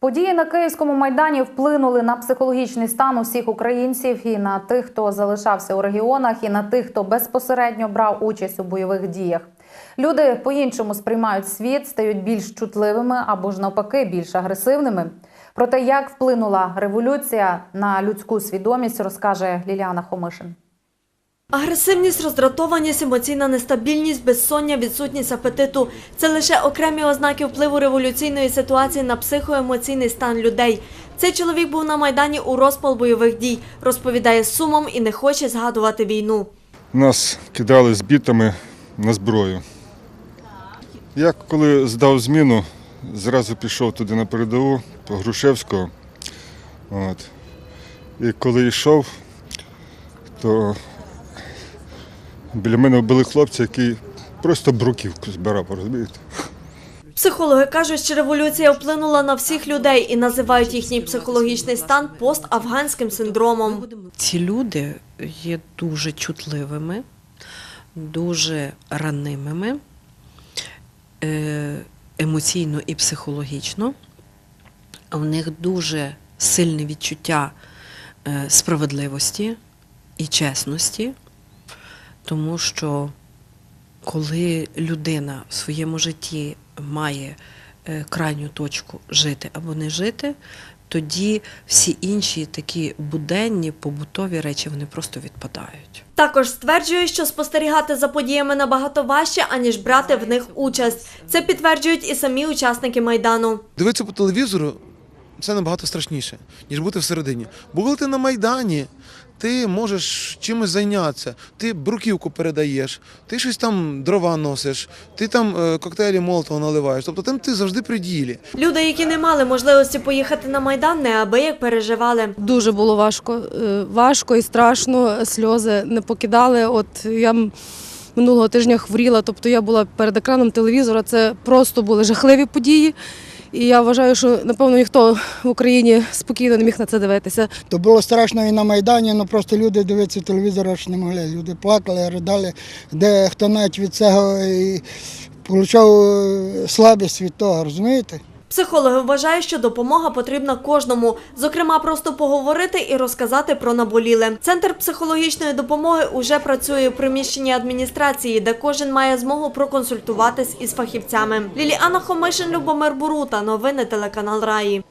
Події на київському майдані вплинули на психологічний стан усіх українців і на тих, хто залишався у регіонах, і на тих, хто безпосередньо брав участь у бойових діях. Люди по-іншому сприймають світ, стають більш чутливими або ж навпаки більш агресивними. Про те, як вплинула революція на людську свідомість, розкаже Ліліана Хомишин. Агресивність, роздратованість, емоційна нестабільність, безсоння, відсутність апетиту – це лише окремі ознаки впливу революційної ситуації на психоемоційний стан людей. Цей чоловік був на Майдані у розпал бойових дій, розповідає з сумом і не хоче згадувати війну. Нас кидали з бітами на зброю. Я коли здав зміну, зразу пішов туди на передову по Грушевського. От. І коли йшов, то біля мене були хлопці, які просто бруківку збирав, розумієте? Психологи кажуть, що революція вплинула на всіх людей і називають їхній психологічний стан пост-афганським синдромом. Ці люди є дуже чутливими, дуже ранимими, е, емоційно і психологічно. В них дуже сильне відчуття е, справедливості і чесності, тому що коли людина в своєму житті має е, крайню точку жити або не жити, тоді всі інші такі буденні побутові речі вони просто відпадають. Також стверджує, що спостерігати за подіями набагато важче, аніж брати в них участь. Це підтверджують і самі учасники Майдану. Дивитися по телевізору це набагато страшніше, ніж бути всередині. Бо коли ти на Майдані, ти можеш чимось зайнятися, ти бруківку передаєш, ти щось там дрова носиш, ти там е, коктейлі Молотова наливаєш. Тобто там ти завжди при ділі. Люди, які не мали можливості поїхати на Майдан, неабияк переживали. Дуже було важко, е, важко і страшно. Сльози не покидали. От я минулого тижня хворіла, тобто я була перед екраном телевізора. Це просто були жахливі події. І я вважаю, що напевно ніхто в Україні спокійно не міг на це дивитися. То було страшно і на Майдані, але просто люди дивитися телевізор аж не могли. Люди плакали, ридали, де хто навіть від цього і отримав е, слабість від того, розумієте? Психологи вважають, що допомога потрібна кожному, зокрема, просто поговорити і розказати про наболіле. Центр психологічної допомоги уже працює у приміщенні адміністрації, де кожен має змогу проконсультуватись із фахівцями. Ліліана Хомишин, Любомир Бурута. Новини телеканал Раї.